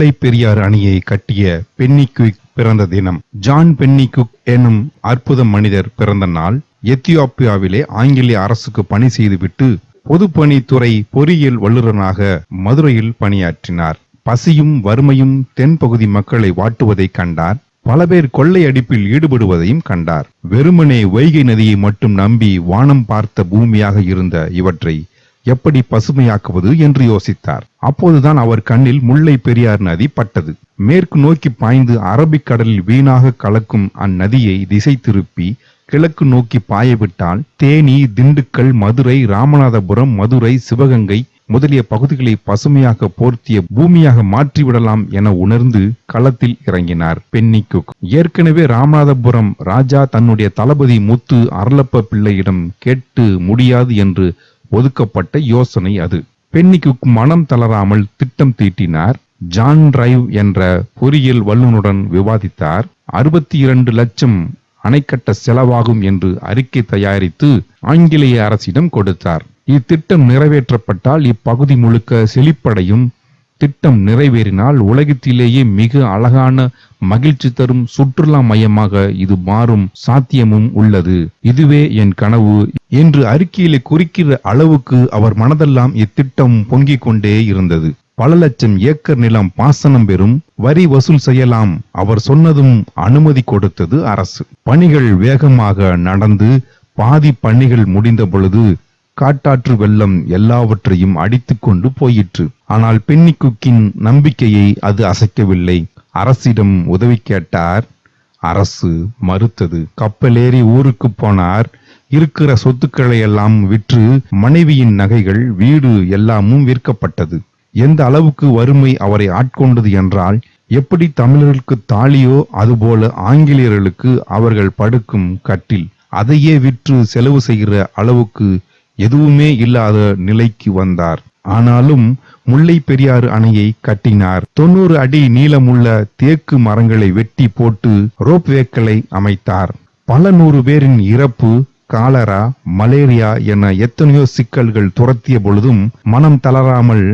முல்லை பெரியார் அணியை கட்டிய பென்னி பிறந்த தினம். ஜான் பென்னிக்குக் எனும் அற்புத மனிதர் பிறந்த நாள். எத்தியோப்பியாவிலே ஆங்கிலேய அரசுக்கு பணி செய்துவிட்டு பொதுப்பணித்துறை பொறியியல் வல்லுநராக மதுரையில் பணியாற்றினார். பசியும் வறுமையும் தென்பகுதி மக்களை வாட்டுவதைக் கண்டார். பல பேர் கொள்ளையடிப்பில் ஈடுபடுவதையும் கண்டார். வெறுமனே வைகை நதியை மட்டும் நம்பி வானம் பார்த்த பூமியாக இருந்த இவற்றை எப்படி பசுமையாக்குவது என்று யோசித்தார். அப்போதுதான் அவர் கண்ணில் முல்லை பெரியார் நதி பட்டது. மேற்கு நோக்கி பாய்ந்து அரபிக்கடலில் வீணாக கலக்கும் அந்நதியை திசை திருப்பி கிழக்கு நோக்கி பாயவிட்டால் தேனி திண்டுக்கல் மதுரை ராமநாதபுரம் மதுரை சிவகங்கை முதலிய பகுதிகளை பசுமையாக போர்த்திய பூமியாக மாற்றிவிடலாம் என உணர்ந்து களத்தில் இறங்கினார் பென்னி குக். ஏற்கனவே ராமநாதபுரம் ராஜா தன்னுடைய தளபதி முத்து அரளப்ப பிள்ளையிடம் கேட்டு முடியாது என்று ஒதுக்கப்பட்ட யோசனை அது. பென்னி மனம் தளராமல் திட்டம் தீட்டினார். ஜான் டிரைவ் என்ற பொறியியல் வல்லுநருடன் விவாதித்தார். அறுபத்தி இரண்டு லட்சம் அணைக்கட்ட செலவாகும் என்று அறிக்கை தயாரித்து ஆங்கிலேய அரசிடம் கொடுத்தார். இத்திட்டம் நிறைவேற்றப்பட்டால் இப்பகுதி முழுக்க செழிப்படையும். திட்டம் நிறைவேறினால் உலகத்திலேயே மிக அழகான மகிழ்ச்சி தரும் சுற்றுலா மையமாக இது மாறும் சாத்தியமும் உள்ளது. இதுவே என் கனவு என்று அறிக்கையிலே குறிக்கிற அளவுக்கு அவர் மனதெல்லாம் இத்திட்டம் பொங்கிக் கொண்டே இருந்தது. பல லட்சம் ஏக்கர் நிலம் பாசனம் பெறும் வரி வசூல் செய்யலாம் அவர் சொன்னதும் அனுமதி கொடுத்தது அரசு. பணிகள் வேகமாக நடந்து பாதி பணிகள் முடிந்த பொழுது காட்டாற்று வெள்ளம் எல்லாவற்றையும் அடித்து கொண்டு போயிற்று. ஆனால் பென்னி குக்கின் நம்பிக்கையை அது அசைக்கவில்லை. அரசிடம் உதவி கேட்டார். அரசு மறுத்தது. கப்பலேறி ஊருக்கு போனார். இருக்கிற சொத்துக்களை எல்லாம் விற்று மனைவியின் நகைகள் வீடு எல்லாமும் விற்கப்பட்டது. எந்த அளவுக்கு வறுமை அவரை ஆட்கொண்டது என்றால் எப்படி தமிழர்களுக்கு தாலியோ அதுபோல ஆங்கிலேயர்களுக்கு அவர்கள் படுக்கும் கட்டில். அதையே விற்று செலவு செய்கிற அளவுக்கு எதுவுமே இல்லாத நிலைக்கு வந்தார். ஆனாலும் முல்லை பெரியாறு அணையை கட்டினார். தொண்ணூறு அடி நீளமுள்ள தேக்கு மரங்களை வெட்டி போட்டு ரோப்வேக்களை அமைத்தார். பல நூறு பேரின் இறப்பு காலரா மலேரியா என எத்தனையோ சிக்கல்கள் துரத்திய பொழுதும் மனம் தளராமல்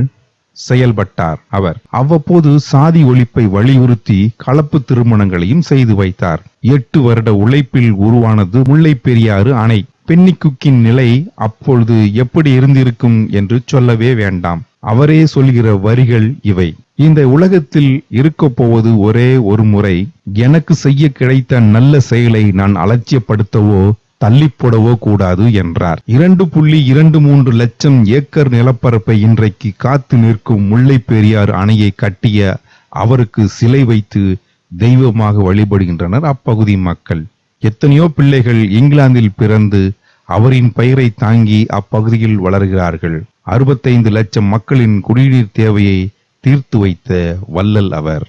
செயல்பட்டார் அவர். அவ்வப்போது சாதி ஒழிப்பை வலியுறுத்தி கலப்பு திருமணங்களையும் செய்து வைத்தார். எட்டு வருட உழைப்பில் உருவானது முல்லை பெரியாறு அணை. பென்னிக்குக்கின் நிலை அப்பொழுது எப்படி இருந்திருக்கும் என்று சொல்லவே வேண்டாம். அவரே சொல்கிற வரிகள் இவை. இந்த உலகத்தில் இருக்க போவது ஒரே ஒரு முறை எனக்கு செய்ய கிடைத்த நல்ல செயலை நான் அலட்சியப்படுத்தவோ தள்ளி போடவோ கூடாது என்றார். இரண்டு புள்ளி இரண்டு மூன்று லட்சம் ஏக்கர் நிலப்பரப்பை இன்றைக்கு காத்து நிற்கும் முல்லை பெரியார் அணையை கட்டிய அவருக்கு சிலை வைத்து தெய்வமாக வழிபடுகின்றனர் அப்பகுதி மக்கள். எத்தனையோ பிள்ளைகள் இங்கிலாந்தில் பிறந்து அவரின் பெயரை தாங்கி அப்பகுதியில் வளர்கிறார்கள். அறுபத்தைந்து லட்சம் மக்களின் குடிநீர் தேவையை தீர்த்து வைத்த வல்லல் அவர்.